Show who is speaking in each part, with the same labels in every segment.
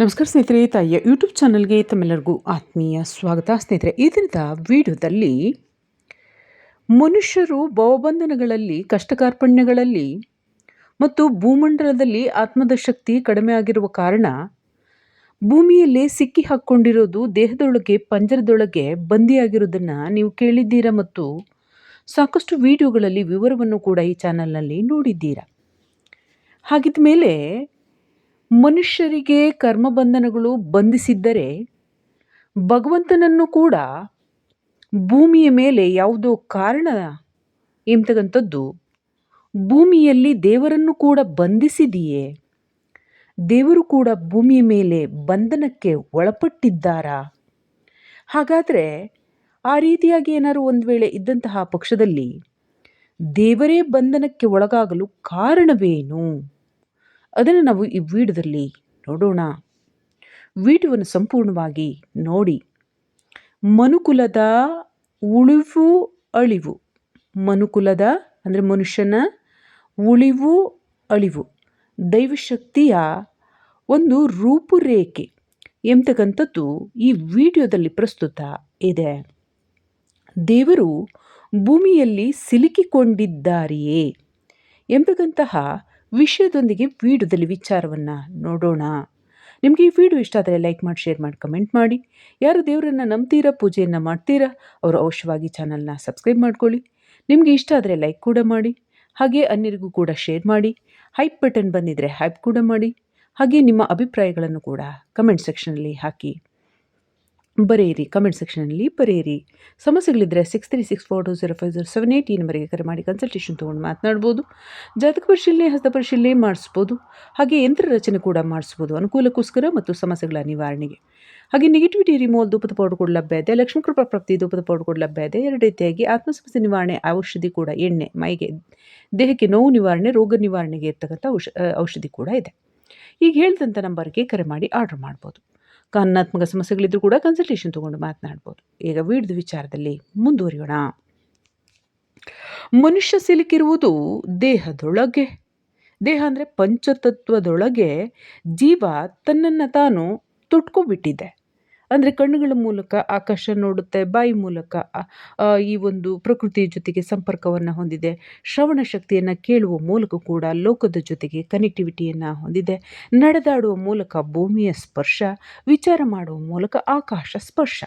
Speaker 1: ನಮಸ್ಕಾರ ಸ್ನೇಹಿತರೆ ತಾಯಿಯ ಯೂಟ್ಯೂಬ್ ಚಾನಲ್ಗೆ ತಮ್ಮೆಲ್ಲರಿಗೂ ಆತ್ಮೀಯ ಸ್ವಾಗತ. ಸ್ನೇಹಿತರೆ ಈ ದಿನದ ವಿಡಿಯೋದಲ್ಲಿ ಮನುಷ್ಯರು ಭವಬಂಧನಗಳಲ್ಲಿ ಕಷ್ಟ ಕಾರ್ಪಣ್ಯಗಳಲ್ಲಿ ಮತ್ತು ಭೂಮಂಡಲದಲ್ಲಿ ಆತ್ಮದ ಶಕ್ತಿ ಕಡಿಮೆ ಆಗಿರುವ ಕಾರಣ ಭೂಮಿಯಲ್ಲಿ ಸಿಕ್ಕಿ ಹಾಕ್ಕೊಂಡಿರೋದು ದೇಹದೊಳಗೆ, ಪಂಜರದೊಳಗೆ ಬಂದಿಯಾಗಿರೋದನ್ನು ನೀವು ಕೇಳಿದ್ದೀರಾ ಮತ್ತು ಸಾಕಷ್ಟು ವಿಡಿಯೋಗಳಲ್ಲಿ ವಿವರವನ್ನು ಕೂಡ ಈ ಚಾನಲ್ನಲ್ಲಿ ನೋಡಿದ್ದೀರಾ? ಹಾಗಿದ್ದ ಮೇಲೆ ಮನುಷ್ಯರಿಗೆ ಕರ್ಮಬಂಧನಗಳು ಬಂಧಿಸಿದ್ದರೆ ಭಗವಂತನನ್ನು ಕೂಡ ಭೂಮಿಯ ಮೇಲೆ ಯಾವುದೋ ಕಾರಣ ಎಂತಕ್ಕಂಥದ್ದು ಭೂಮಿಯಲ್ಲಿ ದೇವರನ್ನು ಕೂಡ ಬಂಧಿಸಿದೆಯೇ? ದೇವರು ಕೂಡ ಭೂಮಿಯ ಮೇಲೆ ಬಂಧನಕ್ಕೆ ಒಳಪಟ್ಟಿದ್ದಾರಾ? ಹಾಗಾದರೆ ಆ ರೀತಿಯಾಗಿ ಏನಾದರೂ ಒಂದು ವೇಳೆ ಇದ್ದಂತಹ ಪಕ್ಷದಲ್ಲಿ ದೇವರೇ ಬಂಧನಕ್ಕೆ ಒಳಗಾಗಲು ಕಾರಣವೇನು? ಅದನ್ನು ನಾವು ಈ ವಿಡಿಯೋದಲ್ಲಿ ನೋಡೋಣ. ವಿಡಿಯೋವನ್ನು ಸಂಪೂರ್ಣವಾಗಿ ನೋಡಿ. ಮನುಕುಲದ ಉಳಿವು ಅಳಿವು. ಮನುಕುಲದ ಅಂದರೆ ಮನುಷ್ಯನ ಉಳಿವು ಅಳಿವು. ದೈವಶಕ್ತಿಯ ಒಂದು ರೂಪುರೇಖೆ ಎಂತಕ್ಕಂಥದ್ದು ಈ ವಿಡಿಯೋದಲ್ಲಿ ಪ್ರಸ್ತುತ ಇದೆ. ದೇವರು ಭೂಮಿಯಲ್ಲಿ ಸಿಲುಕಿಕೊಂಡಿದ್ದಾರೆಯೇ ಎಂಬತಕ್ಕಂತಹ ವಿಷಯದೊಂದಿಗೆ ವಿಡಿಯೋದಲ್ಲಿ ವಿಚಾರವನ್ನು ನೋಡೋಣ. ನಿಮಗೆ ಈ ವಿಡಿಯೋ ಇಷ್ಟ ಆದರೆ ಲೈಕ್ ಮಾಡಿ, ಶೇರ್ ಮಾಡಿ, ಕಮೆಂಟ್ ಮಾಡಿ. ಯಾರು ದೇವರನ್ನು ನಂಬ್ತೀರಾ, ಪೂಜೆಯನ್ನು ಮಾಡ್ತೀರಾ, ಅವರು ಅವಶ್ಯವಾಗಿ ಚಾನಲ್ನ ಸಬ್ಸ್ಕ್ರೈಬ್ ಮಾಡ್ಕೊಳ್ಳಿ. ನಿಮಗೆ ಇಷ್ಟ ಆದರೆ ಲೈಕ್ ಕೂಡ ಮಾಡಿ, ಹಾಗೆ ಅನ್ಯರಿಗೂ ಕೂಡ ಶೇರ್ ಮಾಡಿ, ಹೈಪ್ ಬಟನ್ ಬಂದಿದ್ದರೆ ಹೈಪ್ ಕೂಡ ಮಾಡಿ, ಹಾಗೆ ನಿಮ್ಮ ಅಭಿಪ್ರಾಯಗಳನ್ನು ಕೂಡ ಕಮೆಂಟ್ ಸೆಕ್ಷನಲ್ಲಿ ಹಾಕಿ. ಬರೆಯಿರಿ ಕಮೆಂಟ್ ಸೆಕ್ಷನಲ್ಲಿ ಬರೆಯಿರಿ. ಸಮಸ್ಯೆಗಳಿದ್ದರೆ six three six four two zero five zero seven eight ಈ ನಂಬರಿಗೆ ಕರೆ ಮಾಡಿ ಕನ್ಸಲ್ಟೇಷನ್ ತೊಗೊಂಡು ಮಾತನಾಡ್ಬೋದು. ಜಾತಕ ಪರಿಶೀಲನೆ, ಹಸ್ತ ಪರಿಶೀಲನೆ ಮಾಡಿಸ್ಬೋದು. ಹಾಗೆ ಯಂತ್ರ ರಚನೆ ಕೂಡ ಮಾಡಿಸ್ಬೋದು. ಅನುಕೂಲಕ್ಕೋಸ್ಕರ ಮತ್ತು ಸಮಸ್ಯೆಗಳ ನಿವಾರಣೆಗೆ. ಹಾಗೆ ನೆಗೆಟಿವಿಟಿ ರಿಮೂವಲ್ ಧೂಪದ ಪೌಡರ್ ಕೂಡ ಲಭ್ಯ ಇದೆ. ಲಕ್ಷ್ಮೀ ಕೃಪಾ ಪ್ರಾಪ್ತಿ ಧೂಪದ ಪೌಡರ್ ಕೂಡ ಲಭ್ಯ ಇದೆ. ಎರಡು ರೀತಿಯಾಗಿ ಆತ್ಮಸಮಸ್ಯೆ ನಿವಾರಣೆ, ಔಷಧಿ ಕೂಡ, ಎಣ್ಣೆ, ಮೈಗೆ, ದೇಹಕ್ಕೆ ನೋವು ನಿವಾರಣೆ, ರೋಗ ನಿವಾರಣೆಗೆ ಇರ್ತಕ್ಕಂಥ ಔಷ, ಔಷಧಿ ಕೂಡ ಇದೆ. ಈಗ ಹೇಳಿದಂಥ ನಂಬರ್ಗೆ ಕರೆ ಮಾಡಿ ಆರ್ಡರ್ ಮಾಡ್ಬೋದು. ಕಾರಣಾತ್ಮಕ ಸಮಸ್ಯೆಗಳಿದ್ರೂ ಕೂಡ ಕನ್ಸಲ್ಟೇಷನ್ ತೊಗೊಂಡು ಮಾತನಾಡ್ಬೋದು. ಈಗ ವಿಡಿದ ವಿಚಾರದಲ್ಲಿ ಮುಂದುವರಿಯೋಣ. ಮನುಷ್ಯ ಸಿಲುಕಿರುವುದು ದೇಹದೊಳಗೆ. ದೇಹ ಅಂದರೆ ಪಂಚತತ್ವದೊಳಗೆ ಜೀವ ತನ್ನನ್ನು ತಾನು ತೊಟ್ಕೊಬಿಟ್ಟಿದೆ ಅಂದರೆ ಕಣ್ಣುಗಳ ಮೂಲಕ, ಆಕಾಶ ನೋಡುತ್ತೆ, ಬಾಯಿ ಮೂಲಕ ಈ ಒಂದು ಪ್ರಕೃತಿಯ ಜೊತೆಗೆ ಸಂಪರ್ಕವನ್ನು ಹೊಂದಿದೆ. ಶ್ರವಣ ಶಕ್ತಿಯನ್ನು ಕೇಳುವ ಮೂಲಕ ಕೂಡ ಲೋಕದ ಜೊತೆಗೆ ಕನೆಕ್ಟಿವಿಟಿಯನ್ನು ಹೊಂದಿದೆ. ನಡೆದಾಡುವ ಮೂಲಕ ಭೂಮಿಯ ಸ್ಪರ್ಶ, ವಿಚಾರ ಮಾಡುವ ಮೂಲಕ ಆಕಾಶ ಸ್ಪರ್ಶ.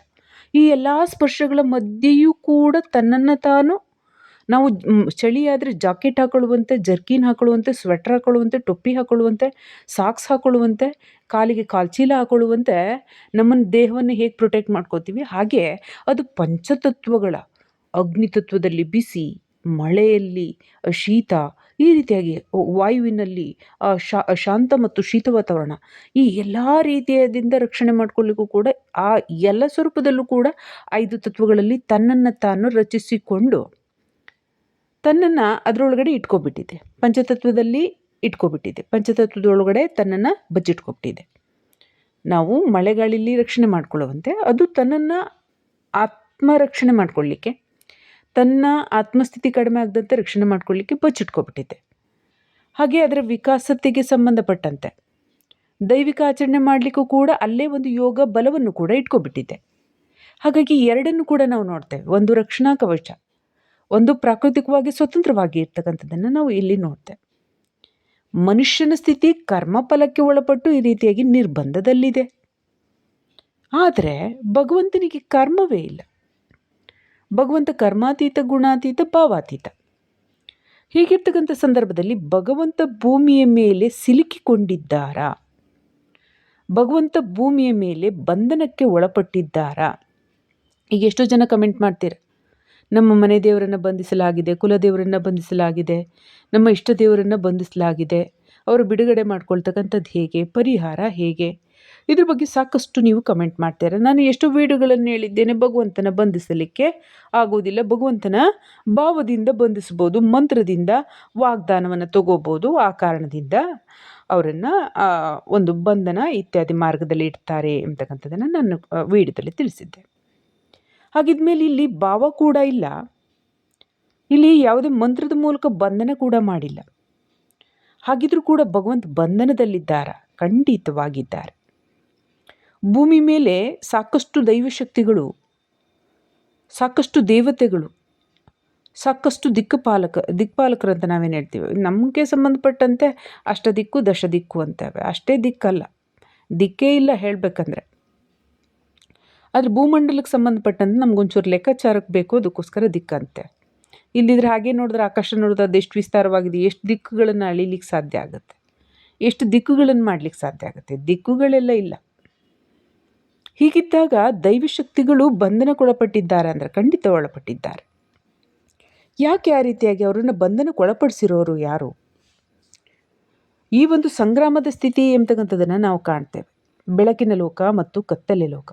Speaker 1: ಈ ಎಲ್ಲ ಸ್ಪರ್ಶಗಳ ಮಧ್ಯೆಯೂ ಕೂಡ ತನ್ನನ್ನು ತಾನು ನಾವು ಚಳಿ ಆದರೆ ಜಾಕೆಟ್ ಹಾಕೊಳ್ಳುವಂತೆ, ಜರ್ಕಿನ್ ಹಾಕ್ಕೊಳ್ಳುವಂತೆ ಸ್ವೆಟ್ರ್ ಹಾಕೊಳ್ಳುವಂತೆ, ಟೊಪ್ಪಿ ಹಾಕೊಳ್ಳುವಂತೆ ಸಾಕ್ಸ್ ಹಾಕ್ಕೊಳ್ಳುವಂತೆ ಕಾಲಿಗೆ ಕಾಲ್ಚೀಲ ಹಾಕ್ಕೊಳ್ಳುವಂತೆ ನಮ್ಮನ್ನು ದೇಹವನ್ನು ಹೇಗೆ ಪ್ರೊಟೆಕ್ಟ್ ಮಾಡ್ಕೋತೀವಿ? ಹಾಗೆ ಅದು ಪಂಚತತ್ವಗಳ ಅಗ್ನಿತತ್ವದಲ್ಲಿ ಬಿಸಿ, ಮಳೆಯಲ್ಲಿ ಶೀತ, ಈ ರೀತಿಯಾಗಿ ವಾಯುವಿನಲ್ಲಿ ಶಾಂತ ಮತ್ತು ಶೀತ ವಾತಾವರಣ, ಈ ಎಲ್ಲ ರೀತಿಯದಿಂದ ರಕ್ಷಣೆ ಮಾಡ್ಕೊಳ್ಳಿಕ್ಕೂ ಕೂಡ, ಆ ಎಲ್ಲ ಸ್ವರೂಪದಲ್ಲೂ ಕೂಡ ಐದು ತತ್ವಗಳಲ್ಲಿ ತನ್ನನ್ನು ತಾನು ರಚಿಸಿಕೊಂಡು ತನ್ನನ್ನು ಅದರೊಳಗಡೆ ಇಟ್ಕೊಬಿಟ್ಟಿದೆ. ಪಂಚತತ್ವದಲ್ಲಿ ಇಟ್ಕೊಬಿಟ್ಟಿದೆ. ಪಂಚತತ್ವದೊಳಗಡೆ ತನ್ನನ್ನು ಬಚ್ಚಿಟ್ಕೊಬಿಟ್ಟಿದೆ. ನಾವು ಮಳೆಗಾಳಿಲಿ ರಕ್ಷಣೆ ಮಾಡ್ಕೊಳ್ಳುವಂತೆ ಅದು ತನ್ನನ್ನು ಆತ್ಮರಕ್ಷಣೆ ಮಾಡ್ಕೊಳ್ಳಿಕ್ಕೆ, ತನ್ನ ಆತ್ಮಸ್ಥಿತಿ ಕಡಿಮೆ ಆಗದಂತೆ ರಕ್ಷಣೆ ಮಾಡ್ಕೊಳ್ಳಿಕ್ಕೆ ಬಚ್ಚಿಟ್ಕೊಬಿಟ್ಟಿದೆ. ಹಾಗೆ ಅದರ ವಿಕಾಸತೆಗೆ ಸಂಬಂಧಪಟ್ಟಂತೆ ದೈವಿಕ ಆಚರಣೆ ಮಾಡಲಿಕ್ಕೂ ಕೂಡ ಅಲ್ಲೇ ಒಂದು ಯೋಗ ಬಲವನ್ನು ಕೂಡ ಇಟ್ಕೊಬಿಟ್ಟಿದೆ. ಹಾಗಾಗಿ ಎರಡನ್ನು ಕೂಡ ನಾವು ನೋಡ್ತೇವೆ. ಒಂದು ರಕ್ಷಣಾ ಕವಚ ಒಂದು ಪ್ರಾಕೃತಿಕವಾಗಿ ಸ್ವತಂತ್ರವಾಗಿ ಇರ್ತಕ್ಕಂಥದ್ದನ್ನು ನಾವು ಇಲ್ಲಿ ನೋಡ್ತೇವೆ. ಮನುಷ್ಯನ ಸ್ಥಿತಿ ಕರ್ಮಫಲಕ್ಕೆ ಒಳಪಟ್ಟು ಈ ರೀತಿಯಾಗಿ ನಿರ್ಬಂಧದಲ್ಲಿದೆ. ಆದರೆ ಭಗವಂತನಿಗೆ ಕರ್ಮವೇ ಇಲ್ಲ. ಭಗವಂತ ಕರ್ಮಾತೀತ, ಗುಣಾತೀತ ಭಾವಾತೀತ ಹೀಗಿರ್ತಕ್ಕಂಥ ಸಂದರ್ಭದಲ್ಲಿ ಭಗವಂತ ಭೂಮಿಯ ಮೇಲೆ ಸಿಲುಕಿಕೊಂಡಿದ್ದಾರಾ? ಭಗವಂತ ಭೂಮಿಯ ಮೇಲೆ ಬಂಧನಕ್ಕೆ ಒಳಪಟ್ಟಿದ್ದಾರಾ? ಈಗ ಎಷ್ಟೋ ಜನ ಕಮೆಂಟ್ ಮಾಡ್ತೀರ ನಮ್ಮ ಮನೆ ದೇವರನ್ನು ಬಂಧಿಸಲಾಗಿದೆ ಕುಲದೇವರನ್ನು ಬಂಧಿಸಲಾಗಿದೆ, ನಮ್ಮ ಇಷ್ಟ ದೇವರನ್ನು ಬಂಧಿಸಲಾಗಿದೆ. ಅವರು ಬಿಡುಗಡೆ ಮಾಡ್ಕೊಳ್ತಕ್ಕಂಥದ್ದು ಹೇಗೆ, ಪರಿಹಾರ ಹೇಗೆ? ಇದ್ರ ಬಗ್ಗೆ ಸಾಕಷ್ಟು ನೀವು ಕಮೆಂಟ್ ಮಾಡ್ತಾರೆ. ನಾನು ಎಷ್ಟು ವೀಡಿಯೋಗಳನ್ನು ಹೇಳಿದ್ದೇನೆ, ಭಗವಂತನ ಬಂಧಿಸಲಿಕ್ಕೆ ಆಗೋದಿಲ್ಲ. ಭಗವಂತನ ಭಾವದಿಂದ ಬಂಧಿಸ್ಬೋದು ಮಂತ್ರದಿಂದ ವಾಗ್ದಾನವನ್ನು ತಗೋಬೋದು ಆ ಕಾರಣದಿಂದ ಅವರನ್ನು ಒಂದು ಬಂಧನ ಇತ್ಯಾದಿ ಮಾರ್ಗದಲ್ಲಿ ಇಡ್ತಾರೆ ಎಂಬತಕ್ಕಂಥದ್ದನ್ನು ನಾನು ವೀಡಿಯೋದಲ್ಲಿ ತಿಳಿಸಿದ್ದೆ. ಹಾಗಿದ್ಮೇಲೆ ಇಲ್ಲಿ ಭಾವ ಕೂಡ ಇಲ್ಲ. ಇಲ್ಲಿ ಯಾವುದೇ ಮಂತ್ರದ ಮೂಲಕ ಬಂಧನ ಕೂಡ ಮಾಡಿಲ್ಲ. ಹಾಗಿದ್ರೂ ಕೂಡ ಭಗವಂತ ಬಂಧನದಲ್ಲಿದ್ದಾರ, ಖಂಡಿತವಾಗಿದ್ದಾರೆ. ಭೂಮಿ ಮೇಲೆ ಸಾಕಷ್ಟು ದೈವಶಕ್ತಿಗಳು, ಸಾಕಷ್ಟು ದೇವತೆಗಳು, ಸಾಕಷ್ಟು ದಿಕ್ಕಪಾಲಕ ಅಂತ ನಾವೇನು ಹೇಳ್ತೀವಿ. ನಮಗೆ ಸಂಬಂಧಪಟ್ಟಂತೆ ಅಷ್ಟ ದಿಕ್ಕು ದಶ ದಿಕ್ಕು ಅಂತವೆ. ಅಷ್ಟೇ ದಿಕ್ಕಲ್ಲ. ದಿಕ್ಕೇ ಇಲ್ಲ ಹೇಳಬೇಕಂದ್ರೆ. ಆದರೆ ಭೂಮಂಡಲಕ್ಕೆ ಸಂಬಂಧಪಟ್ಟಂತೆ ನಮಗೊಂಚೂರು ಲೆಕ್ಕಾಚಾರಕ್ಕೆ ಬೇಕು ಅದಕ್ಕೋಸ್ಕರ ದಿಕ್ಕಂತೆ. ಇಲ್ಲಿದ್ರೆ ಹಾಗೆ ನೋಡಿದ್ರೆ ಆಕಾಶ ನೋಡಿದ್ರೆ ಎಷ್ಟು ವಿಸ್ತಾರವಾಗಿದೆ, ಎಷ್ಟು ದಿಕ್ಕುಗಳನ್ನು ಅಳಿಲಿಕ್ಕೆ ಸಾಧ್ಯ ಆಗುತ್ತೆ? ಎಷ್ಟು ದಿಕ್ಕುಗಳನ್ನು ಮಾಡ್ಲಿಕ್ಕೆ ಸಾಧ್ಯ ಆಗುತ್ತೆ? ದಿಕ್ಕುಗಳೆಲ್ಲ ಇಲ್ಲ. ಹೀಗಿದ್ದಾಗ ದೈವಶಕ್ತಿಗಳು ಬಂಧನಕ್ಕೊಳಪಟ್ಟಿದ್ದಾರೆ ಅಂದರೆ ಖಂಡಿತ ಒಳಪಟ್ಟಿದ್ದಾರೆ. ಯಾಕೆ ಆ ರೀತಿಯಾಗಿ ಅವರನ್ನು ಬಂಧನಕ್ಕೆ ಒಳಪಡಿಸಿರೋರು ಯಾರು? ಈ ಒಂದು ಸಂಗ್ರಾಮದ ಸ್ಥಿತಿ ಎಂಬತಕ್ಕಂಥದ್ದನ್ನು ನಾವು ಕಾಣ್ತೇವೆ. ಬೆಳಕಿನ ಲೋಕ ಮತ್ತು ಕತ್ತಲೆ ಲೋಕ.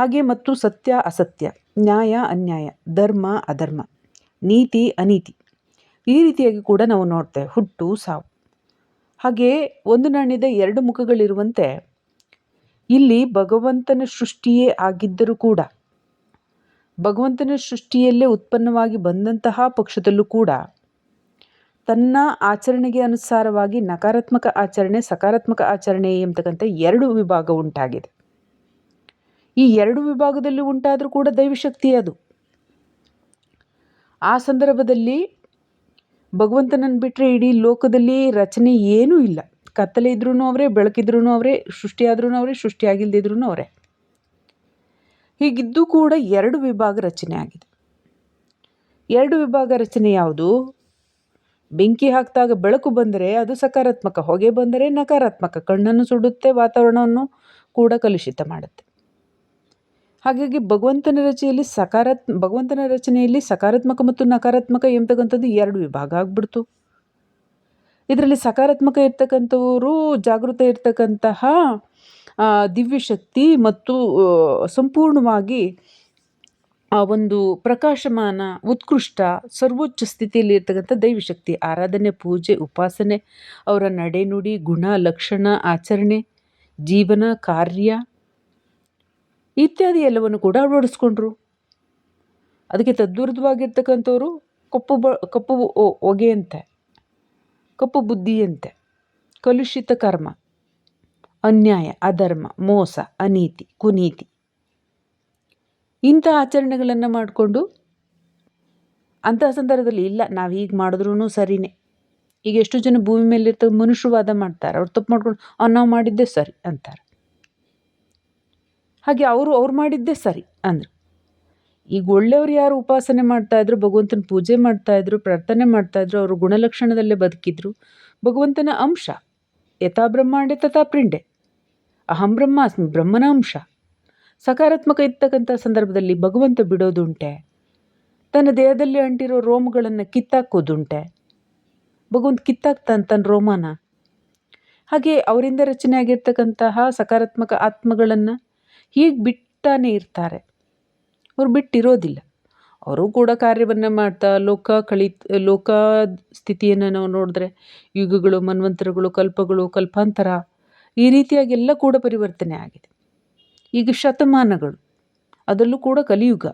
Speaker 1: ಹಾಗೆ ಮತ್ತು ಸತ್ಯ ಅಸತ್ಯ, ನ್ಯಾಯ ಅನ್ಯಾಯ, ಧರ್ಮ ಅಧರ್ಮ, ನೀತಿ ಅನೀತಿ. ಈ ರೀತಿಯಾಗಿ ಕೂಡ ನಾವು ನೋಡ್ತೇವೆ, ಹುಟ್ಟು, ಸಾವು. ಹಾಗೆ ಒಂದು ನಾಣ್ಯದ ಎರಡು ಮುಖಗಳಿರುವಂತೆ ಇಲ್ಲಿ ಭಗವಂತನ ಸೃಷ್ಟಿಯೇ ಆಗಿದ್ದರೂ ಕೂಡ, ಭಗವಂತನ ಸೃಷ್ಟಿಯಲ್ಲೇ ಉತ್ಪನ್ನವಾಗಿ ಬಂದಂತಹ ಪಕ್ಷದಲ್ಲೂ ಕೂಡ ತನ್ನ ಆಚರಣೆಗೆ ಅನುಸಾರವಾಗಿ ನಕಾರಾತ್ಮಕ ಆಚರಣೆ, ಸಕಾರಾತ್ಮಕ ಆಚರಣೆ ಎಂಬತಕ್ಕಂಥ ಎರಡು ವಿಭಾಗ ಉಂಟಾಗಿದೆ. ಈ ಎರಡು ವಿಭಾಗದಲ್ಲಿ ಉಂಟಾದರೂ ಕೂಡ ದೈವಶಕ್ತಿ ಅದು. ಆ ಸಂದರ್ಭದಲ್ಲಿ ಭಗವಂತನನ್ನು ಬಿಟ್ಟರೆ ಇಡೀ ಲೋಕದಲ್ಲಿ ರಚನೆ ಏನೂ ಇಲ್ಲ. ಕತ್ತಲೆ ಇದ್ರೂ ಅವರೇ ಬೆಳಕಿದ್ರೂ ಅವರೇ ಸೃಷ್ಟಿಯಾದ್ರೂ ಅವರೇ ಸೃಷ್ಟಿಯಾಗಿಲ್ದಿದ್ರೂ ಅವರೇ. ಹೀಗಿದ್ದು ಕೂಡ ಎರಡು ವಿಭಾಗ ರಚನೆ ಆಗಿದೆ. ಎರಡು ವಿಭಾಗ ರಚನೆ ಯಾವುದು? ಬೆಂಕಿ ಹಾಕಿದಾಗ ಬೆಳಕು ಬಂದರೆ ಅದು ಸಕಾರಾತ್ಮಕ, ಹೊಗೆ ಬಂದರೆ ನಕಾರಾತ್ಮಕ, ಕಣ್ಣನ್ನು ಸುಡುತ್ತೆ, ವಾತಾವರಣವನ್ನು ಕೂಡ ಕಲುಷಿತ ಮಾಡುತ್ತೆ. ಹಾಗಾಗಿ ಭಗವಂತನ ರಚನೆಯಲ್ಲಿ ಸಕಾರಾತ್, ಭಗವಂತನ ರಚನೆಯಲ್ಲಿ ಸಕಾರಾತ್ಮಕ ಮತ್ತು ನಕಾರಾತ್ಮಕ ಎಂಬತಕ್ಕಂಥದ್ದು ಎರಡು ವಿಭಾಗ ಆಗ್ಬಿಡ್ತು. ಇದರಲ್ಲಿ ಸಕಾರಾತ್ಮಕ ಇರ್ತಕ್ಕಂಥವರು ಜಾಗೃತ ಇರ್ತಕ್ಕಂತಹ ದಿವ್ಯಶಕ್ತಿ ಮತ್ತು ಸಂಪೂರ್ಣವಾಗಿ, ಆ, ಒಂದು ಪ್ರಕಾಶಮಾನ, ಉತ್ಕೃಷ್ಟ, ಸರ್ವೋಚ್ಚ ಸ್ಥಿತಿಯಲ್ಲಿ ಇರ್ತಕ್ಕಂಥ ದೈವಶಕ್ತಿ ಆರಾಧನೆ, ಪೂಜೆ, ಉಪಾಸನೆ, ಅವರ ನಡೆನುಡಿ, ಗುಣ, ಲಕ್ಷಣ, ಆಚರಣೆ, ಜೀವನ, ಕಾರ್ಯ ಇತ್ಯಾದಿ ಎಲ್ಲವನ್ನು ಕೂಡ ಅಳವಡಿಸ್ಕೊಂಡ್ರು ಅದಕ್ಕೆ ತದ್ವಿರುದ್ಧವಾಗಿರ್ತಕ್ಕಂಥವ್ರು ಕಪ್ಪು ಬ, ಕಪ್ಪು ಹೊಗೆಯಂತೆ ಕಪ್ಪು ಬುದ್ಧಿಯಂತೆ. ಕಲುಷಿತ ಕರ್ಮ, ಅನ್ಯಾಯ, ಅಧರ್ಮ, ಮೋಸ, ಅನೀತಿ, ಕುನೀತಿ. ಇಂಥ ಆಚರಣೆಗಳನ್ನು ಮಾಡಿಕೊಂಡು ಅಂತಹ ಸಂದರ್ಭದಲ್ಲಿ ಇಲ್ಲ, ನಾವು ಹೀಗೆ ಮಾಡಿದ್ರೂ ಸರಿನೇ. ಈಗ ಎಷ್ಟು ಜನ ಭೂಮಿ ಮೇಲೆ ಮನುಷ್ಯರು ಮನುಷ್ಯವಾದ ಮಾಡ್ತಾರೆ. ಅವ್ರು ತಪ್ಪು ಮಾಡ್ಕೊಂಡು ನಾವು ಮಾಡಿದ್ದೇ ಸರಿ ಅಂತಾರೆ. ಹಾಗೆ ಅವರು ಅವ್ರು ಮಾಡಿದ್ದೇ ಸರಿ ಅಂದರು. ಈಗ ಒಳ್ಳೆಯವ್ರು ಯಾರು ಉಪಾಸನೆ ಮಾಡ್ತಾಯಿದ್ರು ಭಗವಂತನ ಪೂಜೆ ಮಾಡ್ತಾಯಿದ್ರು ಪ್ರಾರ್ಥನೆ ಮಾಡ್ತಾಯಿದ್ರು ಅವರು ಗುಣಲಕ್ಷಣದಲ್ಲೇ ಬದುಕಿದ್ರು. ಭಗವಂತನ ಅಂಶ, ಯಥಾ ಬ್ರಹ್ಮಾಂಡೆ ತಥಾ ಪ್ರಿಂಡೆ ಅಹಂ ಬ್ರಹ್ಮಾಸ್ಮಿ, ಬ್ರಹ್ಮನ ಅಂಶ. ಸಕಾರಾತ್ಮಕ ಇರ್ತಕ್ಕಂಥ ಸಂದರ್ಭದಲ್ಲಿ ಭಗವಂತ ಬಿಡೋದುಂಟೆ. ತನ್ನ ದೇಹದಲ್ಲಿ ಅಂಟಿರೋ ರೋಮಗಳನ್ನು ಕಿತ್ತಾಕೋದುಂಟೆ. ಭಗವಂತ ಕಿತ್ತಾಕ್ತಾನೆ ತನ್ನ ರೋಮನ. ಹಾಗೆ ಅವರಿಂದ ರಚನೆ ಆಗಿರ್ತಕ್ಕಂತಹ ಸಕಾರಾತ್ಮಕ ಆತ್ಮಗಳನ್ನು ಹೀಗೆ ಬಿಟ್ಟಾನೆ ಇರ್ತಾರೆ. ಅವ್ರು ಬಿಟ್ಟಿರೋದಿಲ್ಲ. ಅವರು ಕೂಡ ಕಾರ್ಯವನ್ನು ಮಾಡ್ತಾ ಲೋಕ ಕಳಿ ಲೋಕ ಸ್ಥಿತಿಯನ್ನು ನಾವು ನೋಡಿದ್ರೆ ಯುಗಗಳು, ಮನ್ವಂತರಗಳು, ಕಲ್ಪಗಳು, ಕಲ್ಪಾಂತರ ಈ ರೀತಿಯಾಗಿ ಎಲ್ಲ ಕೂಡ ಪರಿವರ್ತನೆ ಆಗಿದೆ. ಈಗ ಶತಮಾನಗಳು, ಅದರಲ್ಲೂ ಕೂಡ ಕಲಿಯುಗ.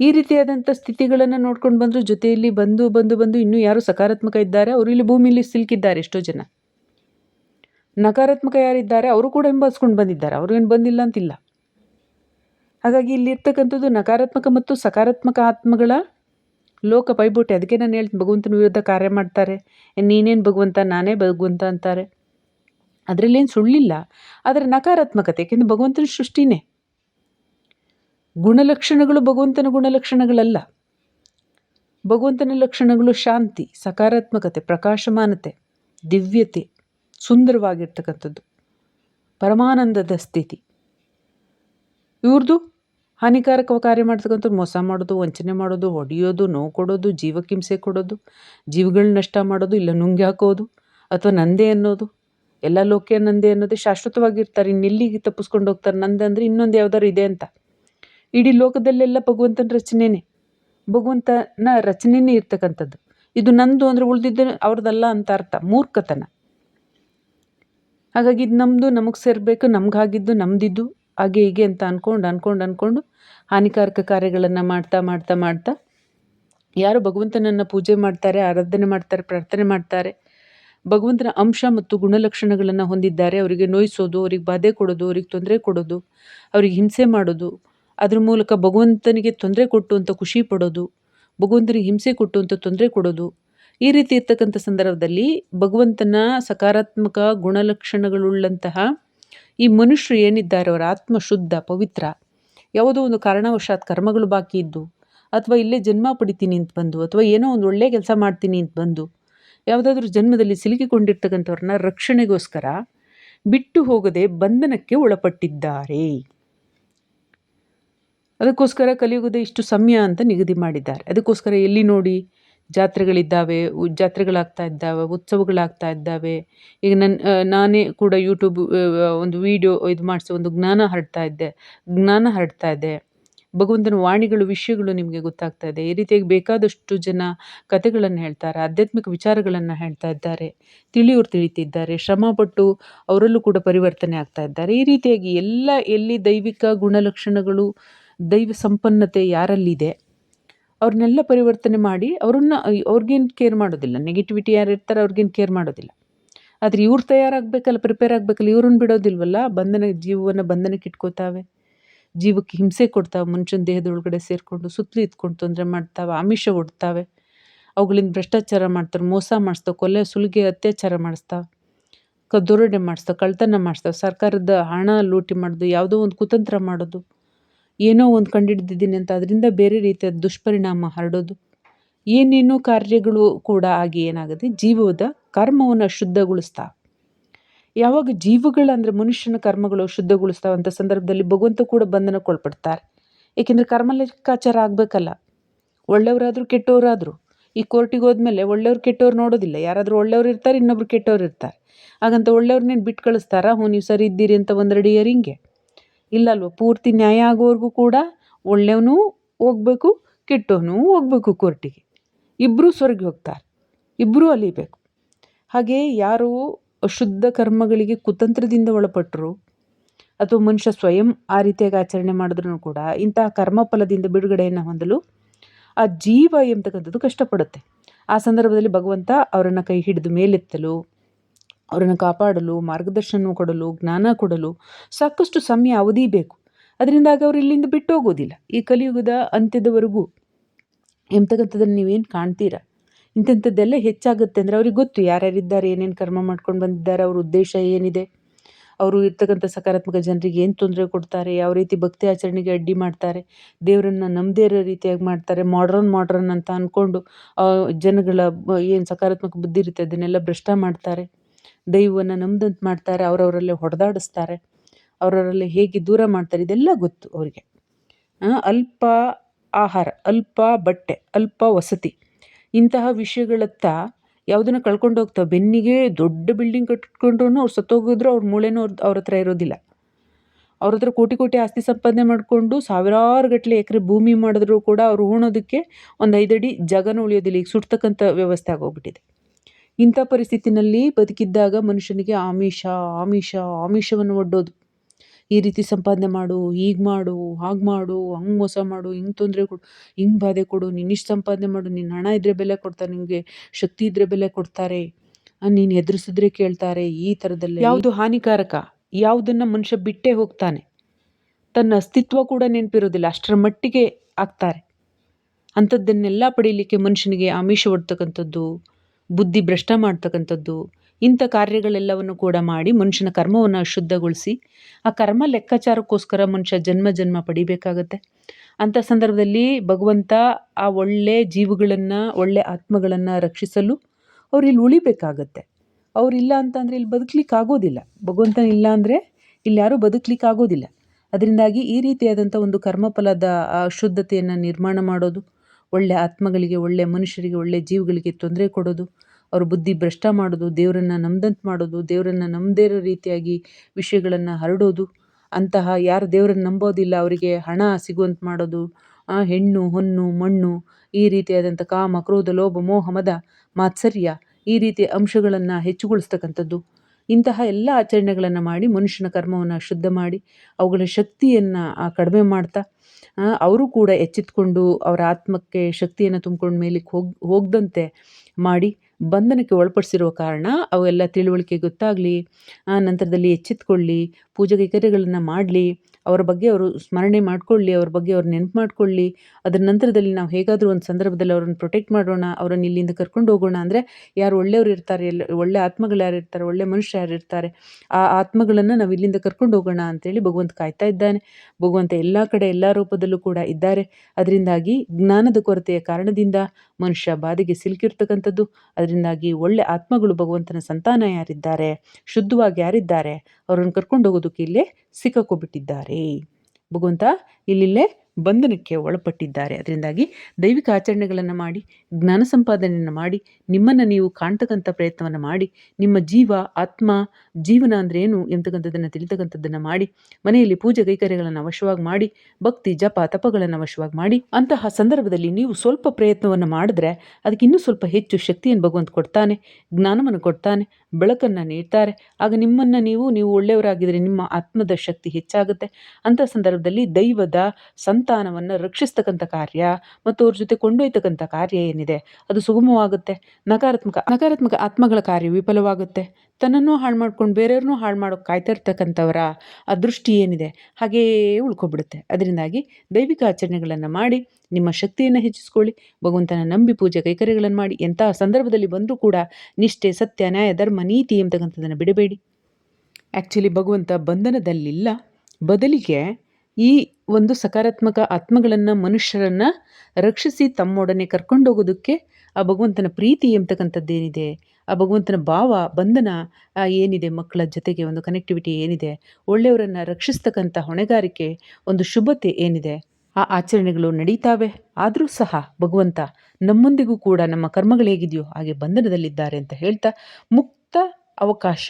Speaker 1: ಈ ರೀತಿಯಾದಂಥ ಸ್ಥಿತಿಗಳನ್ನು ನೋಡ್ಕೊಂಡು ಬಂದರೂ ಜೊತೆಯಲ್ಲಿ ಬಂದು ಬಂದು ಬಂದು ಇನ್ನೂ ಯಾರು ಸಕಾರಾತ್ಮಕ ಇದ್ದಾರೆ? ಅವರು ಇಲ್ಲಿ ಭೂಮಿಯಲ್ಲಿ ಸಿಲುಕಿದ್ದಾರೆ ಎಷ್ಟೋ ಜನ. ನಕಾರಾತ್ಮಕ ಯಾರಿದ್ದಾರೆ, ಅವರು ಕೂಡ ಹಿಂಬಾಲಿಸ್ಕೊಂಡು ಬಂದಿದ್ದಾರೆ. ಅವರು ಏನು ಬಂದಿಲ್ಲ ಅಂತಿಲ್ಲ. ಹಾಗಾಗಿ ಇಲ್ಲಿರ್ತಕ್ಕಂಥದ್ದು ನಕಾರಾತ್ಮಕ ಮತ್ತು ಸಕಾರಾತ್ಮಕ ಆತ್ಮಗಳ ಲೋಕ ಪೈಬೋಟಿ ಅದಕ್ಕೆ ನಾನು ಹೇಳ್ತೀನಿ, ಭಗವಂತನ ವಿರುದ್ಧ ಕಾರ್ಯ ಮಾಡ್ತಾರೆ. ನೀನೇನು ಭಗವಂತ, ನಾನೇ ಭಗವಂತ ಅಂತಾರೆ. ಅದರಲ್ಲೇನು ಸುಳ್ಳಿಲ್ಲ. ಆದರೆ ನಕಾರಾತ್ಮಕತೆ ಏಕೆಂದರೆ ಭಗವಂತನ ಸೃಷ್ಟಿನೇ. ಗುಣಲಕ್ಷಣಗಳು ಭಗವಂತನ ಗುಣಲಕ್ಷಣಗಳಲ್ಲ. ಭಗವಂತನ ಲಕ್ಷಣಗಳು ಶಾಂತಿ, ಸಕಾರಾತ್ಮಕತೆ, ಪ್ರಕಾಶಮಾನತೆ, ದಿವ್ಯತೆ. ಸುಂದರವಾಗಿರ್ತಕ್ಕಂಥದ್ದು. ಪರಮಾನಂದದ ಸ್ಥಿತಿ. ಇವ್ರದ್ದು ಹಾನಿಕಾರಕ ಕಾರ್ಯ ಮಾಡ್ತಕ್ಕಂಥದ್ದು ಮೋಸ ಮಾಡೋದು, ವಂಚನೆ ಮಾಡೋದು, ಹೊಡೆಯೋದು, ನೋವು ಕೊಡೋದು ಜೀವಕ್ಕೆ ಹಿಂಸೆ ಕೊಡೋದು, ಜೀವಗಳ ನಷ್ಟ ಮಾಡೋದು, ಇಲ್ಲ ನುಂಗಿ ಹಾಕೋದು ಅಥವಾ ನಂದೇ ಅನ್ನೋದು. ಎಲ್ಲ ಲೋಕ ನಂದೇ ಅನ್ನೋದೇ ಶಾಶ್ವತವಾಗಿರ್ತಾರೆ, ಇನ್ನೆಲ್ಲಿಗೆ ತಪ್ಪಿಸ್ಕೊಂಡು ಹೋಗ್ತಾರೆ ನಂದೆ ಅಂದರೆ ಇನ್ನೊಂದು ಯಾವ್ದಾದ್ರು ಇದೆ ಅಂತ. ಇಡೀ ಲೋಕದಲ್ಲೆಲ್ಲ ಭಗವಂತನ ರಚನೆನೇ. ಭಗವಂತನ ರಚನೆನೇ ಇರ್ತಕ್ಕಂಥದ್ದು. ಇದು ನಂದು ಅಂದರೆ ಉಳಿದಿದ್ದ ಅವ್ರದ್ದಲ್ಲ ಅಂತ ಅರ್ಥ. ಮೂರ್ಖತನ. ಹಾಗಾಗಿ ಇದು ನಮ್ಮದು ನಮಗೆ ಸೇರಬೇಕು, ನಮಗಾಗಿದ್ದು ನಮ್ಮದಿದ್ದು ಹಾಗೆ ಹೀಗೆ ಅಂತ ಅಂದ್ಕೊಂಡು ಅಂದ್ಕೊಂಡು ಅಂದ್ಕೊಂಡು ಹಾನಿಕಾರಕ ಕಾರ್ಯಗಳನ್ನು ಮಾಡ್ತಾ ಮಾಡ್ತಾ ಮಾಡ್ತಾ ಯಾರು ಭಗವಂತನನ್ನು ಪೂಜೆ ಮಾಡ್ತಾರೆ, ಆರಾಧನೆ ಮಾಡ್ತಾರೆ, ಪ್ರಾರ್ಥನೆ ಮಾಡ್ತಾರೆ, ಭಗವಂತನ ಅಂಶ ಮತ್ತು ಗುಣಲಕ್ಷಣಗಳನ್ನು ಹೊಂದಿದ್ದಾರೆ. ಅವರಿಗೆ ನೋಯಿಸೋದು, ಅವ್ರಿಗೆ ಬಾಧೆ ಕೊಡೋದು, ಅವ್ರಿಗೆ ತೊಂದರೆ ಕೊಡೋದು, ಅವ್ರಿಗೆ ಹಿಂಸೆ ಮಾಡೋದು, ಅದ್ರ ಮೂಲಕ ಭಗವಂತನಿಗೆ ತೊಂದರೆ ಕೊಟ್ಟು ಅಂತ ಖುಷಿ ಪಡೋದು, ಭಗವಂತನಿಗೆ ಹಿಂಸೆ ಕೊಟ್ಟು ಅಂತ ತೊಂದರೆ ಕೊಡೋದು ಈ ರೀತಿ ಇರ್ತಕ್ಕಂಥ ಸಂದರ್ಭದಲ್ಲಿ ಭಗವಂತನ ಸಕಾರಾತ್ಮಕ ಗುಣಲಕ್ಷಣಗಳುಳ್ಳಂತಹ ಈ ಮನುಷ್ಯರು ಏನಿದ್ದಾರೆ, ಅವರ ಆತ್ಮ ಶುದ್ಧ ಪವಿತ್ರ, ಯಾವುದೋ ಒಂದು ಕಾರಣವಶಾತ್ ಕರ್ಮಗಳು ಬಾಕಿ ಇದ್ದು, ಅಥವಾ ಇಲ್ಲೇ ಜನ್ಮ ಪಡಿತೀನಿ ಅಂತ ಬಂದು, ಅಥವಾ ಏನೋ ಒಂದು ಒಳ್ಳೆಯ ಕೆಲಸ ಮಾಡ್ತೀನಿ ಅಂತ ಬಂದು, ಯಾವುದಾದ್ರೂ ಜನ್ಮದಲ್ಲಿ ಸಿಲುಕಿಕೊಂಡಿರ್ತಕ್ಕಂಥವ್ರನ್ನ ರಕ್ಷಣೆಗೋಸ್ಕರ ಬಿಟ್ಟು ಹೋಗದೆ ಬಂಧನಕ್ಕೆ ಒಳಪಟ್ಟಿದ್ದಾರೆ. ಅದಕ್ಕೋಸ್ಕರ ಕಲಿಯುಗದ ಇಷ್ಟು ಸಮಯ ಅಂತ ನಿಗದಿ ಮಾಡಿದ್ದಾರೆ. ಅದಕ್ಕೋಸ್ಕರ ಎಲ್ಲಿ ನೋಡಿ ಜಾತ್ರೆಗಳಿದ್ದಾವೆ ಜಾತ್ರೆಗಳಾಗ್ತಾ ಇದ್ದಾವೆ, ಉತ್ಸವಗಳಾಗ್ತಾ ಇದ್ದಾವೆ. ಈಗ ನನ್ನ ನಾನೇ ಕೂಡ ಯೂಟ್ಯೂಬ್ ಒಂದು ವೀಡಿಯೋ ಇದು ಮಾಡಿಸಿ, ಒಂದು ಜ್ಞಾನ ಹರಡ್ತಾ ಇದ್ದೆ. ಜ್ಞಾನ ಹರಡ್ತಾ ಇದೆ ಭಗವಂತನ ವಾಣಿಗಳು, ವಿಷಯಗಳು ನಿಮಗೆ ಗೊತ್ತಾಗ್ತಾ ಇದೆ. ಈ ರೀತಿಯಾಗಿ ಬೇಕಾದಷ್ಟು ಜನ ಕಥೆಗಳನ್ನು ಹೇಳ್ತಾರೆ, ಆಧ್ಯಾತ್ಮಿಕ ವಿಚಾರಗಳನ್ನು ಹೇಳ್ತಾ ಇದ್ದಾರೆ, ತಿಳಿಯೋರು ತಿಳಿತಿದ್ದಾರೆ, ಶ್ರಮಪಟ್ಟು ಅವರಲ್ಲೂ ಕೂಡ ಪರಿವರ್ತನೆ ಆಗ್ತಾ ಇದ್ದಾರೆ. ಈ ರೀತಿಯಾಗಿ ಎಲ್ಲ, ಎಲ್ಲಿ ದೈವಿಕ ಗುಣಲಕ್ಷಣಗಳು, ದೈವ ಸಂಪನ್ನತೆ ಯಾರಲ್ಲಿದೆ ಅವ್ರನ್ನೆಲ್ಲ ಪರಿವರ್ತನೆ ಮಾಡಿ ಅವ್ರನ್ನ ಅವ್ರಿಗೇನು ಕೇರ್ ಮಾಡೋದಿಲ್ಲ. ನೆಗೆಟಿವಿಟಿ ಯಾರು ಇರ್ತಾರೆ ಅವ್ರಿಗೇನು ಕೇರ್ ಮಾಡೋದಿಲ್ಲ. ಆದರೆ ಇವ್ರು ತಯಾರಾಗಬೇಕಲ್ಲ ಪ್ರಿಪೇರ್ ಆಗಬೇಕಲ್ಲ, ಇವ್ರನ್ನ ಬಿಡೋದಿಲ್ವಲ್ಲ? ಬಂಧನ, ಜೀವವನ್ನು ಬಂಧನಕ್ಕೆ ಇಟ್ಕೋತಾವೆ. ಜೀವಕ್ಕೆ ಹಿಂಸೆ ಕೊಡ್ತಾವೆ, ಮನುಷ್ಯನ ದೇಹದೊಳಗಡೆ ಸೇರಿಕೊಂಡು ಸುತ್ತಲೂ ಇದ್ಕೊಂಡು ತೊಂದರೆ ಮಾಡ್ತಾವೆ, ಆಮಿಷ ಒಡ್ತಾವೆ. ಅವುಗಳಿಂದ ಭ್ರಷ್ಟಾಚಾರ ಮಾಡ್ತಾರೆ, ಮೋಸ ಮಾಡಿಸ್ತಾವೆ, ಕೊಲೆ, ಸುಲಿಗೆ, ಅತ್ಯಾಚಾರ ಮಾಡಿಸ್ತಾವೆ. ಕ ದುರಡೆ ಮಾಡಿಸ್ತಾವೆ ಕಳ್ತನ ಮಾಡಿಸ್ತಾವೆ. ಸರ್ಕಾರದ ಹಣ ಲೂಟಿ ಮಾಡೋದು, ಯಾವುದೋ ಒಂದು ಕುತಂತ್ರ ಮಾಡೋದು. ಏನೋ ಒಂದು ಕಂಡಿಡ್ದಿದ್ದೀನಿ ಅಂತ ಅದರಿಂದ ಬೇರೆ ರೀತಿಯ ದುಷ್ಪರಿಣಾಮ ಹರಡೋದು. ಏನೇನೋ ಕಾರ್ಯಗಳು ಕೂಡ ಆಗಿ ಏನಾಗುತ್ತೆ ಜೀವದ ಕರ್ಮವನ್ನು ಶುದ್ಧಗೊಳಿಸ್ತಾ. ಯಾವಾಗ ಜೀವಗಳಂದರೆ ಮನುಷ್ಯನ ಕರ್ಮಗಳು ಶುದ್ಧಗೊಳಿಸ್ತಾವಂಥ ಸಂದರ್ಭದಲ್ಲಿ ಭಗವಂತ ಕೂಡ ಬಂಧನಕ್ಕೊಳಪಡ್ತಾರೆ ಏಕೆಂದರೆ ಕರ್ಮ ಲೆಕ್ಕಾಚಾರ ಆಗಬೇಕಲ್ಲ. ಒಳ್ಳೆಯವರಾದರೂ ಕೆಟ್ಟವರಾದರೂ. ಈ ಕೋರ್ಟಿಗೆ ಹೋದ್ಮೇಲೆ ಒಳ್ಳೆಯವ್ರು ಕೆಟ್ಟವ್ರು ನೋಡೋದಿಲ್ಲ. ಯಾರಾದರೂ ಒಳ್ಳೆಯವ್ರು ಇರ್ತಾರೆ, ಇನ್ನೊಬ್ರು ಕೆಟ್ಟವ್ರು ಇರ್ತಾರೆ. ಹಾಗಂತ ಒಳ್ಳೆಯವ್ರನ್ನೇನು ಬಿಟ್ಟು ಕಳಿಸ್ತಾರಾ ಹ್ಞೂ, ನೀವು ಸರಿ ಇದ್ದೀರಿ ಅಂತ ಒಂದೆರಡು ಇಯರಿಂಗೆ ಇಲ್ಲ ಅಲ್ವ ಪೂರ್ತಿ ನ್ಯಾಯ ಆಗೋವರೆಗೂ ಕೂಡ ಒಳ್ಳೆಯವನು ಹೋಗ್ಬೇಕು, ಕೆಟ್ಟವನು ಹೋಗ್ಬೇಕು ಕೋರ್ಟಿಗೆ. ಇಬ್ಬರೂ ಸ್ವರ್ಗ ಹೋಗ್ತಾರೆ. ಇಬ್ಬರೂ ಅಲಿಬೇಕು. ಹಾಗೆ ಯಾರು ಅಶುದ್ಧ ಕರ್ಮಗಳಿಗೆ ಕುತಂತ್ರದಿಂದ ಒಳಪಟ್ಟರು ಅಥವಾ ಮನುಷ್ಯ ಸ್ವಯಂ ಆ ರೀತಿಯಾಗಿ ಆಚರಣೆ ಮಾಡಿದ್ರೂ ಕೂಡ ಇಂತಹ ಕರ್ಮಫಲದಿಂದ ಬಿಡುಗಡೆಯನ್ನು ಹೊಂದಲು ಆ ಜೀವ ಎಂಬತಕ್ಕಂಥದ್ದು ಕಷ್ಟಪಡುತ್ತೆ. ಆ ಸಂದರ್ಭದಲ್ಲಿ ಭಗವಂತ ಅವರನ್ನು ಕೈ ಹಿಡಿದು ಮೇಲೆತ್ತಲು ಅವರನ್ನು ಕಾಪಾಡಲು, ಮಾರ್ಗದರ್ಶನ ಕೊಡಲು, ಜ್ಞಾನ ಕೊಡಲು ಸಾಕಷ್ಟು ಸಮಯ ಅವಧಿ ಬೇಕು. ಅದರಿಂದಾಗಿ ಅವರು ಇಲ್ಲಿಂದ ಬಿಟ್ಟು ಹೋಗೋದಿಲ್ಲ. ಈ ಕಲಿಯುಗದ ಅಂತ್ಯದವರೆಗೂ ಎಂತಕ್ಕಂಥದ್ದನ್ನು ನೀವೇನು ಕಾಣ್ತೀರಾ? ಇಂಥಂಥದ್ದೆಲ್ಲ ಹೆಚ್ಚಾಗುತ್ತೆ ಅಂದರೆ ಅವ್ರಿಗೆ ಗೊತ್ತು ಯಾರ್ಯಾರಿದ್ದಾರೆ ಏನೇನು ಕರ್ಮ ಮಾಡ್ಕೊಂಡು ಬಂದಿದ್ದಾರೆ, ಅವ್ರ ಉದ್ದೇಶ ಏನಿದೆ. ಅವರು ಇರ್ತಕ್ಕಂಥ ಸಕಾರಾತ್ಮಕ ಜನರಿಗೆ ಏನು ತೊಂದರೆ ಕೊಡ್ತಾರೆ, ಯಾವ ರೀತಿ ಭಕ್ತಿ ಆಚರಣೆಗೆ ಅಡ್ಡಿ ಮಾಡ್ತಾರೆ, ದೇವರನ್ನು ನಮ್ಮದೇ ಇರೋ ರೀತಿಯಾಗಿ ಮಾಡ್ತಾರೆ ಮಾಡ್ರನ್ ಮಾಡ್ರನ್ ಅಂತ ಅಂದ್ಕೊಂಡು ಜನಗಳ, ಏನು ಸಕಾರಾತ್ಮಕ ಬುದ್ಧಿ ಇರುತ್ತೆ, ಅದನ್ನೆಲ್ಲ ಭ್ರಷ್ಟ ಮಾಡ್ತಾರೆ. ದೈವವನ್ನು ನಮ್ದಂತ ಮಾಡ್ತಾರೆ, ಅವರವರಲ್ಲೇ ಹೊಡೆದಾಡಿಸ್ತಾರೆ, ಅವರವರಲ್ಲೇ ಹೇಗೆ ದೂರ ಮಾಡ್ತಾರೆ, ಇದೆಲ್ಲ ಗೊತ್ತು ಅವರಿಗೆ. ಅಲ್ಪ ಆಹಾರ, ಅಲ್ಪ ಬಟ್ಟೆ, ಅಲ್ಪ ವಸತಿ, ಇಂತಹ ವಿಷಯಗಳತ್ತ ಯಾವುದನ್ನು ಕಳ್ಕೊಂಡು ಹೋಗ್ತಾವೆ. ಬೆನ್ನಿಗೆ ದೊಡ್ಡ ಬಿಲ್ಡಿಂಗ್ ಕಟ್ಕೊಂಡ್ರು ಅವ್ರು ಸತ್ತೋಗಿದ್ರು, ಅವ್ರ ಮೂಳೆನೂ ಅವ್ರ ಅವ್ರ ಹತ್ರ ಇರೋದಿಲ್ಲ. ಅವ್ರ ಹತ್ರ ಕೋಟಿ ಕೋಟಿ ಆಸ್ತಿ ಸಂಪಾದನೆ ಮಾಡಿಕೊಂಡು ಸಾವಿರಾರು ಗಟ್ಟಲೆ ಎಕರೆ ಭೂಮಿ ಮಾಡಿದ್ರು ಕೂಡ ಅವ್ರು ಉಣೋದಕ್ಕೆ ಒಂದು ಐದಡಿ ಜಾಗನೂ ಉಳಿಯೋದಿಲ್ಲ. ಈಗ ಸುಡ್ತಕ್ಕಂಥ ವ್ಯವಸ್ಥೆ ಆಗೋಗ್ಬಿಟ್ಟಿದೆ. ಇಂಥ ಪರಿಸ್ಥಿತಿನಲ್ಲಿ ಬದುಕಿದ್ದಾಗ ಮನುಷ್ಯನಿಗೆ ಆಮಿಷ ಆಮಿಷ, ಆಮಿಷವನ್ನು ಒಡ್ಡೋದು. ಈ ರೀತಿ ಸಂಪಾದನೆ ಮಾಡು, ಹೀಗೆ ಮಾಡು, ಹಾಗೆ ಮಾಡು, ಹಂಗೆ ಮೋಸ ಮಾಡು, ಹಿಂಗೆ ತೊಂದರೆ ಕೊಡು, ಹಿಂಗೆ ಬಾಧೆ ಕೊಡು, ನೀನಿಷ್ಟು ಸಂಪಾದನೆ ಮಾಡು ನಿನ್ನ ಹಣ ಇದ್ದರೆ ಬೆಲೆ ಕೊಡ್ತಾರೆ ನಿಮಗೆ ಶಕ್ತಿ ಇದ್ದರೆ ಬೆಲೆ ಕೊಡ್ತಾರೆ ನೀನು ಎದುರಿಸಿದ್ರೆ ಕೇಳ್ತಾರೆ, ಈ ಥರದಲ್ಲಿ ಯಾವುದು ಹಾನಿಕಾರಕ? ಯಾವುದನ್ನು ಮನುಷ್ಯ ಬಿಟ್ಟೇ ಹೋಗ್ತಾನೆ? ತನ್ನ ಅಸ್ತಿತ್ವ ಕೂಡ ನೆನಪಿರೋದಿಲ್ಲ, ಅಷ್ಟರ ಮಟ್ಟಿಗೆ ಆಗ್ತಾರೆ. ಅಂಥದ್ದನ್ನೆಲ್ಲ ಪಡೀಲಿಕ್ಕೆ ಮನುಷ್ಯನಿಗೆ ಆಮಿಷ ಒಡ್ತಕ್ಕಂಥದ್ದು ಬುದ್ಧಿ ಭ್ರಷ್ಟ ಮಾಡ್ತಕ್ಕಂಥದ್ದು, ಇಂಥ ಕಾರ್ಯಗಳೆಲ್ಲವನ್ನು ಕೂಡ ಮಾಡಿ ಮನುಷ್ಯನ ಕರ್ಮವನ್ನು ಅಶುದ್ಧಗೊಳಿಸಿ ಆ ಕರ್ಮ ಲೆಕ್ಕಾಚಾರಕ್ಕೋಸ್ಕರ ಮನುಷ್ಯ ಜನ್ಮ ಜನ್ಮ ಪಡಿಬೇಕಾಗತ್ತೆ. ಅಂಥ ಸಂದರ್ಭದಲ್ಲಿ ಭಗವಂತ ಆ ಒಳ್ಳೆ ಜೀವಗಳನ್ನು, ಒಳ್ಳೆ ಆತ್ಮಗಳನ್ನು ರಕ್ಷಿಸಲು ಅವ್ರು ಇಲ್ಲಿ ಉಳಿಬೇಕಾಗತ್ತೆ. ಅವರಿಲ್ಲ ಅಂತಂದರೆ ಇಲ್ಲಿ ಬದುಕಲಿಕ್ಕೆ ಆಗೋದಿಲ್ಲ ಭಗವಂತ ಇಲ್ಲ ಅಂದರೆ ಇಲ್ಲಿ ಯಾರೂ ಬದುಕಲಿಕ್ಕೆ ಆಗೋದಿಲ್ಲ ಅದರಿಂದಾಗಿ ಈ ರೀತಿಯಾದಂಥ ಒಂದು ಕರ್ಮಫಲದ ಅಶುದ್ಧತೆಯನ್ನು ನಿರ್ಮಾಣ ಮಾಡೋದು ಒಳ್ಳೆ ಆತ್ಮಗಳಿಗೆ, ಒಳ್ಳೆ ಮನುಷ್ಯರಿಗೆ, ಒಳ್ಳೆ ಜೀವಗಳಿಗೆ ತೊಂದರೆ ಕೊಡೋದು. ಅವ್ರ ಬುದ್ಧಿ ಭ್ರಷ್ಟ ಮಾಡೋದು, ದೇವರನ್ನು ನಮ್ದಂತೆ ಮಾಡೋದು, ದೇವರನ್ನು ನಂಬದೇ ಇರೋ ರೀತಿಯಾಗಿ ವಿಷಯಗಳನ್ನು ಹರಡೋದು. ಅಂತಹ ಯಾರು ದೇವರನ್ನು ನಂಬೋದಿಲ್ಲ, ಅವರಿಗೆ ಹಣ ಸಿಗುವಂತ ಮಾಡೋದು. ಹೆಣ್ಣು, ಹೊನ್ನು, ಮಣ್ಣು, ಈ ರೀತಿಯಾದಂಥ ಕಾಮ, ಕ್ರೋಧ, ಲೋಭ, ಮೋಹ, ಮದ, ಮಾತ್ಸರ್ಯ, ಈ ರೀತಿಯ ಅಂಶಗಳನ್ನು ಹೆಚ್ಚುಗೊಳಿಸ್ತಕ್ಕಂಥದ್ದು. ಇಂತಹ ಎಲ್ಲ ಆಚರಣೆಗಳನ್ನು ಮಾಡಿ ಮನುಷ್ಯನ ಕರ್ಮವನ್ನು ಶುದ್ಧ ಮಾಡಿ, ಅವುಗಳ ಶಕ್ತಿಯನ್ನು ಕಡಿಮೆ ಮಾಡ್ತಾ ಅವರು ಕೂಡ ಎಚ್ಚೆತ್ಕೊಂಡು ಅವರ ಆತ್ಮಕ್ಕೆ ಶಕ್ತಿಯನ್ನು ತುಂಬ್ಕೊಂಡು ಮೇಲಿಕ್ಕೆ ಹೋಗಿ, ಹೋಗದಂತೆ ಮಾಡಿ ಬಂಧನಕ್ಕೆ ಒಳಪಡಿಸಿರುವ ಕಾರಣ ಅವೆಲ್ಲ ತಿಳುವಳಿಕೆ ಗೊತ್ತಾಗಲಿ, ಆ ನಂತರದಲ್ಲಿ ಎಚ್ಚೆತ್ಕೊಳ್ಳಿ, ಪೂಜೆ ಕೈಕರ್ಯಗಳನ್ನು ಮಾಡಲಿ ಅವರ ಬಗ್ಗೆ ಅವರು ಸ್ಮರಣೆ ಮಾಡಿಕೊಳ್ಳಿ, ಅವ್ರ ಬಗ್ಗೆ ಅವ್ರು ನೆನಪು ಮಾಡಿಕೊಳ್ಳಿ. ಅದರ ನಂತರದಲ್ಲಿ ನಾವು ಹೇಗಾದರೂ ಒಂದು ಸಂದರ್ಭದಲ್ಲಿ ಅವ್ರನ್ನ ಪ್ರೊಟೆಕ್ಟ್ ಮಾಡೋಣ, ಅವರನ್ನು ಇಲ್ಲಿಂದ ಕರ್ಕೊಂಡು ಹೋಗೋಣ ಅಂದರೆ ಯಾರು ಒಳ್ಳೆಯವರು ಇರ್ತಾರೆ, ಎಲ್ಲ ಒಳ್ಳೆ ಆತ್ಮಗಳು ಯಾರು ಇರ್ತಾರೆ, ಒಳ್ಳೆ ಮನುಷ್ಯ ಯಾರು ಇರ್ತಾರೆ, ಆ ಆತ್ಮಗಳನ್ನು ನಾವು ಇಲ್ಲಿಂದ ಕರ್ಕೊಂಡು ಹೋಗೋಣ ಅಂತೇಳಿ ಭಗವಂತ ಕಾಯ್ತಾ ಇದ್ದಾನೆ. ಭಗವಂತ ಎಲ್ಲ ಕಡೆ ಎಲ್ಲ ರೂಪದಲ್ಲೂ ಕೂಡ ಇದ್ದಾರೆ. ಅದರಿಂದಾಗಿ ಜ್ಞಾನದ ಕೊರತೆಯ ಕಾರಣದಿಂದ ಮನುಷ್ಯ ಬಾಧೆಗೆ ಸಿಲುಕಿರ್ತಕ್ಕಂಥದ್ದು. ಅದರಿಂದಾಗಿ ಒಳ್ಳೆ ಆತ್ಮಗಳು ಭಗವಂತನ ಸಂತಾನ ಯಾರಿದ್ದಾರೆ, ಶುದ್ಧವಾಗಿ ಯಾರಿದ್ದಾರೆ ಅವರನ್ನು ಕರ್ಕೊಂಡು ಹೋಗೋದಕ್ಕೆ ಇಲ್ಲೇ ಸಿಕ್ಕಾಕೊಬಿಟ್ಟಿದ್ದಾರೆ. ಭಗವಂತ ಇಲ್ಲಿಲ್ಲೇ ಬಂಧನಕ್ಕೆ ಒಳಪಟ್ಟಿದ್ದಾರೆ. ಅದರಿಂದಾಗಿ ದೈವಿಕ ಆಚರಣೆಗಳನ್ನು ಮಾಡಿ, ಜ್ಞಾನ ಸಂಪಾದನೆಯನ್ನು ಮಾಡಿ, ನಿಮ್ಮನ್ನು ನೀವು ಕಾಣ್ತಕ್ಕಂಥ ಪ್ರಯತ್ನವನ್ನು ಮಾಡಿ, ನಿಮ್ಮ ಜೀವ, ಆತ್ಮ, ಜೀವನ ಅಂದರೆ ಏನು ಎಂತಕ್ಕಂಥದ್ದನ್ನು ತಿಳಿತಕ್ಕಂಥದ್ದನ್ನು ಮಾಡಿ, ಮನೆಯಲ್ಲಿ ಪೂಜೆ ಕೈಕರ್ಯಗಳನ್ನು ಅವಶ್ಯವಾಗಿ ಮಾಡಿ, ಭಕ್ತಿ, ಜಪ, ತಪಗಳನ್ನು ಅವಶ್ಯವಾಗಿ ಮಾಡಿ, ಅಂತಹ ಸಂದರ್ಭದಲ್ಲಿ ನೀವು ಸ್ವಲ್ಪ ಪ್ರಯತ್ನವನ್ನು ಮಾಡಿದ್ರೆ ಅದಕ್ಕೆ ಇನ್ನೂ ಸ್ವಲ್ಪ ಹೆಚ್ಚು ಶಕ್ತಿಯನ್ನು ಭಗವಂತ ಕೊಡ್ತಾನೆ, ಜ್ಞಾನವನ್ನು ಕೊಡ್ತಾನೆ ಬೆಳಕನ್ನು ನೀಡ್ತಾರೆ. ಆಗ ನಿಮ್ಮನ್ನು ನೀವು ನೀವು ಒಳ್ಳೆಯವರಾಗಿದ್ದರೆ ನಿಮ್ಮ ಆತ್ಮದ ಶಕ್ತಿ ಹೆಚ್ಚಾಗುತ್ತೆ. ಅಂಥ ಸಂದರ್ಭದಲ್ಲಿ ದೈವದ ಸಂತಾನವನ್ನು ರಕ್ಷಿಸ್ತಕ್ಕಂಥ ಕಾರ್ಯ ಮತ್ತು ಅವ್ರ ಜೊತೆ ಕೊಂಡೊಯ್ತಕ್ಕಂಥ ಕಾರ್ಯ ಏನಿದೆ, ಅದು ಸುಗಮವಾಗುತ್ತೆ. ನಕಾರಾತ್ಮಕ ನಕಾರಾತ್ಮಕ ಆತ್ಮಗಳ ಕಾರ್ಯ ವಿಫಲವಾಗುತ್ತೆ. ತನ್ನನ್ನು ಹಾಳು ಮಾಡ್ಕೊಂಡು ಬೇರೆಯವ್ರನ್ನೂ ಹಾಳು ಮಾಡೋಕೆ ಕಾಯ್ತಾ ಇರ್ತಕ್ಕಂಥವರ ಆ ದೃಷ್ಟಿ ಏನಿದೆ, ಹಾಗೇ ಉಳ್ಕೊಬಿಡುತ್ತೆ. ಅದರಿಂದಾಗಿ ದೈವಿಕ ಆಚರಣೆಗಳನ್ನು ಮಾಡಿ, ನಿಮ್ಮ ಶಕ್ತಿಯನ್ನು ಹೆಚ್ಚಿಸ್ಕೊಳ್ಳಿ, ಭಗವಂತನ ನಂಬಿ ಪೂಜೆ ಕೈಕರ್ಯಗಳನ್ನು ಮಾಡಿ ಎಂತಹ ಸಂದರ್ಭದಲ್ಲಿ ಬಂದರೂ ಕೂಡ ನಿಷ್ಠೆ, ಸತ್ಯ, ನ್ಯಾಯ, ಧರ್ಮ, ನೀತಿ ಎಂಬತಕ್ಕಂಥದ್ದನ್ನು ಬಿಡಬೇಡಿ. ಆ್ಯಕ್ಚುಲಿ ಭಗವಂತ ಬಂಧನದಲ್ಲಿಲ್ಲ. ಬದಲಿಗೆ ಈ ಒಂದು ಸಕಾರಾತ್ಮಕ ಆತ್ಮಗಳನ್ನು, ಮನುಷ್ಯರನ್ನು ರಕ್ಷಿಸಿ ತಮ್ಮೊಡನೆ ಕರ್ಕೊಂಡೋಗೋದಕ್ಕೆ ಆ ಭಗವಂತನ ಪ್ರೀತಿ ಎಂಬತಕ್ಕಂಥದ್ದೇನಿದೆ ಆ ಭಗವಂತನ ಭಾವ, ಬಂಧನ ಏನಿದೆ, ಮಕ್ಕಳ ಜೊತೆಗೆ ಒಂದು ಕನೆಕ್ಟಿವಿಟಿ ಏನಿದೆ, ಒಳ್ಳೆಯವರನ್ನು ರಕ್ಷಿಸ್ತಕ್ಕಂಥ ಹೊಣೆಗಾರಿಕೆ, ಒಂದು ಶುಭತೆ ಏನಿದೆ, ಆ ಆಚರಣೆಗಳು ನಡೀತಾವೆ, ಆದರೂ ಸಹ ಭಗವಂತ ನಮ್ಮೊಂದಿಗೂ ಕೂಡ ನಮ್ಮ ಕರ್ಮಗಳು ಹೇಗಿದೆಯೋ ಹಾಗೆ ಬಂಧನದಲ್ಲಿದ್ದಾರೆ ಅಂತ ಹೇಳ್ತಾ ಮುಕ್ತ ಅವಕಾಶ.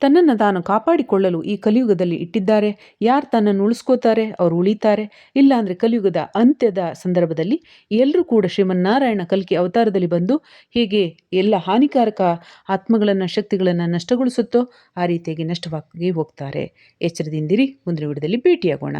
Speaker 1: ತನ್ನನ್ನು ತಾನು ಕಾಪಾಡಿಕೊಳ್ಳಲು ಈ ಕಲಿಯುಗದಲ್ಲಿ ಇಟ್ಟಿದ್ದಾರೆ. ಯಾರು ತನ್ನನ್ನು ಉಳಿಸ್ಕೋತಾರೆ, ಅವರು ಉಳಿತಾರೆ. ಇಲ್ಲಾಂದರೆ ಕಲಿಯುಗದ ಅಂತ್ಯದ ಸಂದರ್ಭದಲ್ಲಿ ಎಲ್ಲರೂ ಕೂಡ ಶ್ರೀಮನ್ನಾರಾಯಣ ಕಲ್ಕಿ ಅವತಾರದಲ್ಲಿ ಬಂದು ಹೀಗೆ ಎಲ್ಲ ಹಾನಿಕಾರಕ ಆತ್ಮಗಳನ್ನು, ಶಕ್ತಿಗಳನ್ನು ನಷ್ಟಗೊಳಿಸುತ್ತೋ ಆ ರೀತಿಯಾಗಿ ನಷ್ಟವಾಗಿ ಹೋಗ್ತಾರೆ. ಎಚ್ಚರದಿಂದಿರಿ ಮುಂದಿನ ವಿಡಿಯೋದಲ್ಲಿ ಭೇಟಿಯಾಗೋಣ.